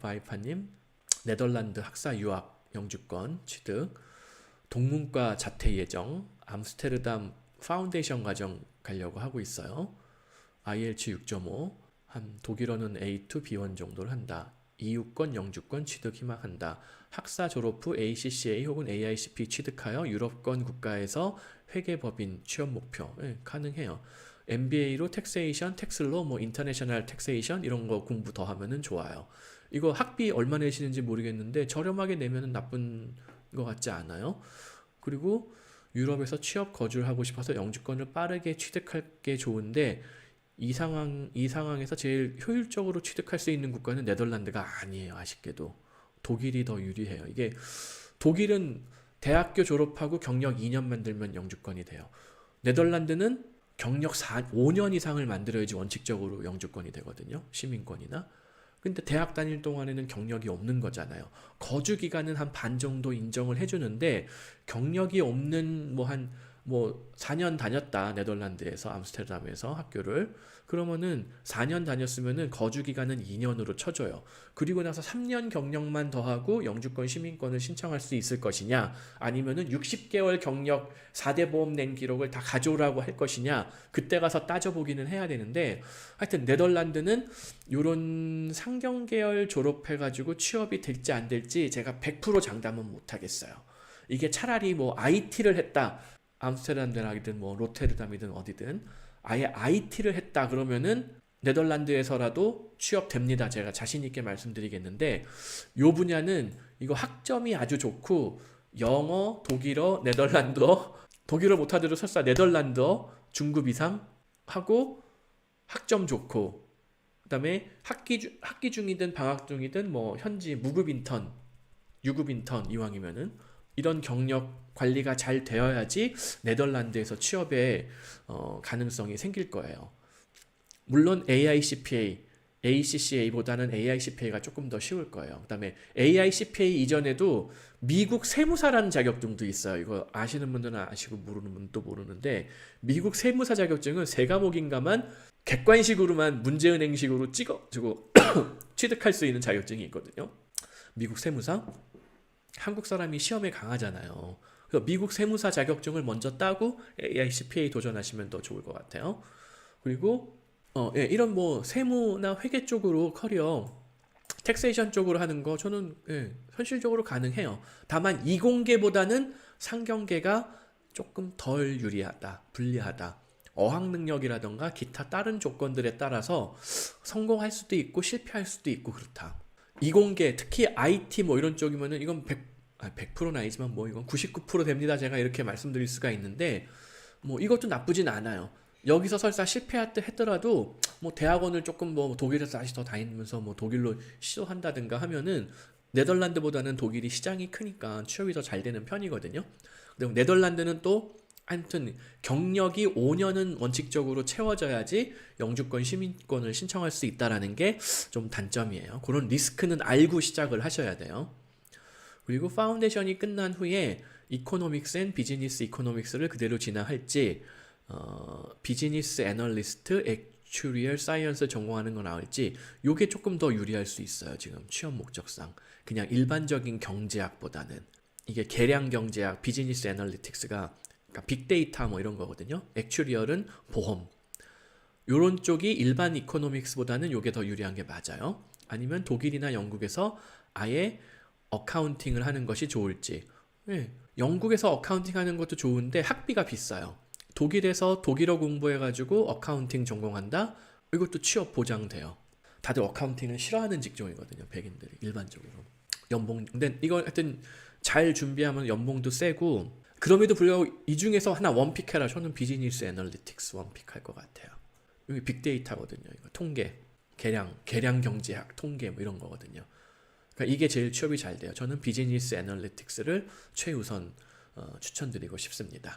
바이파님 네덜란드 학사 유학 영주권 취득 동문과 자퇴 예정 암스테르담 파운데이션 과정 가려고 하고 있어요. IELTS 6.5 한 독일어는 A2 B1 정도를 한다. EU권 영주권 취득 희망한다. 학사 졸업 후 ACCA 혹은 AICP 취득하여 유럽권 국가에서 회계법인 취업 목표 예, 가능해요. MBA로 텍세이션, 텍슬로 뭐 인터내셔널 텍세이션 이런 거 공부 더 하면은 좋아요. 이거 학비 얼마 내시는지 모르겠는데 저렴하게 내면은 나쁜 것 같지 않아요? 그리고 유럽에서 취업 거주를 하고 싶어서 영주권을 빠르게 취득할 게 좋은데 이 상황 이 상황에서 제일 효율적으로 취득할 수 있는 국가는 네덜란드가 아니에요. 아쉽게도 독일이 더 유리해요. 이게 독일은 대학교 졸업하고 경력 2년 만들면 영주권이 돼요. 네덜란드는 경력 4, 5년 이상을 만들어야지 원칙적으로 영주권이 되거든요. 시민권이나. 근데 대학 다닐 동안에는 경력이 없는 거잖아요. 거주 기간은 한 반 정도 인정을 해주는데 경력이 없는 뭐한 뭐 4년 다녔다 네덜란드에서 암스테르담에서 학교를 그러면은 4년 다녔으면은 거주 기간은 2년으로 쳐줘요. 그리고 나서 3년 경력만 더하고 영주권 시민권을 신청할 수 있을 것이냐 아니면은 60개월 경력 4대 보험 낸 기록을 다 가져오라고 할 것이냐 그때 가서 따져보기는 해야 되는데 하여튼 네덜란드는 요런 상경 계열 졸업해가지고 취업이 될지 안 될지 제가 100% 장담은 못 하겠어요. 이게 차라리 뭐 IT를 했다. 암스테르담이든 뭐 로테르담이든 어디든 아예 IT를 했다 그러면은 네덜란드에서라도 취업됩니다. 제가 자신 있게 말씀드리겠는데 요 분야는 이거 학점이 아주 좋고 영어, 독일어, 네덜란드어, 독일어 못하더라도 설사 네덜란드어 중급 이상 하고 학점 좋고 그다음에 학기 중 학기 중이든 방학 중이든 뭐 현지 무급 인턴, 유급 인턴 이왕이면은 이런 경력 관리가 잘 되어야지 네덜란드에서 취업에 어, 가능성이 생길 거예요. 물론 AICPA, ACCA보다는 AICPA가 조금 더 쉬울 거예요. 그다음에 AICPA 이전에도 미국 세무사라는 자격증도 있어요. 이거 아시는 분들은 아시고 모르는 분도 모르는데 미국 세무사 자격증은 세 과목인가만 객관식으로만 문제은행식으로 찍어 주고 취득할 수 있는 자격증이 있거든요. 미국 세무사 한국 사람이 시험에 강하잖아요. 그래서 미국 세무사 자격증을 먼저 따고 AICPA 도전하시면 더 좋을 것 같아요. 그리고 어, 예, 이런 뭐 세무나 회계 쪽으로 커리어 텍세이션 쪽으로 하는 거 저는 예, 현실적으로 가능해요. 다만 이공계보다는 상경계가 조금 덜 유리하다, 불리하다. 어학 능력이라던가 기타 다른 조건들에 따라서 성공할 수도 있고 실패할 수도 있고 그렇다. 이공계 특히 IT 뭐 이런 쪽이면은 이건 100 아, 100%는 아니지만 뭐 이건 99% 됩니다. 제가 이렇게 말씀드릴 수가 있는데 뭐 이것도 나쁘진 않아요. 여기서 설사 실패했더라도 뭐 대학원을 조금 뭐 독일에서 다시 더 다니면서 뭐 독일로 시도한다든가 하면은 네덜란드보다는 독일이 시장이 크니까 취업이 더 잘 되는 편이거든요. 근데 네덜란드는 또 아무튼 경력이 5년은 원칙적으로 채워져야지 영주권 시민권을 신청할 수 있다라는 게 좀 단점이에요. 그런 리스크는 알고 시작을 하셔야 돼요. 그리고 파운데이션이 끝난 후에 이코노믹스 앤 비즈니스 이코노믹스를 그대로 진화할지 어, 비즈니스 애널리스트 액추리얼 사이언스 전공하는 거 나올지 요게 조금 더 유리할 수 있어요. 지금 취업 목적상 그냥 일반적인 경제학보다는 이게 계량 경제학, 비즈니스 애널리틱스가 그러니까 빅데이터 뭐 이런 거거든요. 액추리얼은 보험. 요런 쪽이 일반 이코노믹스보다는 요게 더 유리한 게 맞아요. 아니면 독일이나 영국에서 아예 어카운팅을 하는 것이 좋을지. 예, 영국에서 어카운팅 하는 것도 좋은데 학비가 비싸요. 독일에서 독일어 공부해가지고 어카운팅 전공한다? 이것도 취업 보장돼요. 다들 어카운팅을 싫어하는 직종이거든요. 백인들이 일반적으로. 연봉, 근데 이거 하여튼 잘 준비하면 연봉도 세고 그럼에도 불구하고 이 중에서 하나 원픽해라. 저는 비즈니스 애널리틱스 원픽할 것 같아요. 여기 빅데이터거든요. 이거 통계, 계량, 계량 경제학, 통계 뭐 이런 거거든요. 그러니까 이게 제일 취업이 잘 돼요. 저는 비즈니스 애널리틱스를 최우선 어, 추천드리고 싶습니다.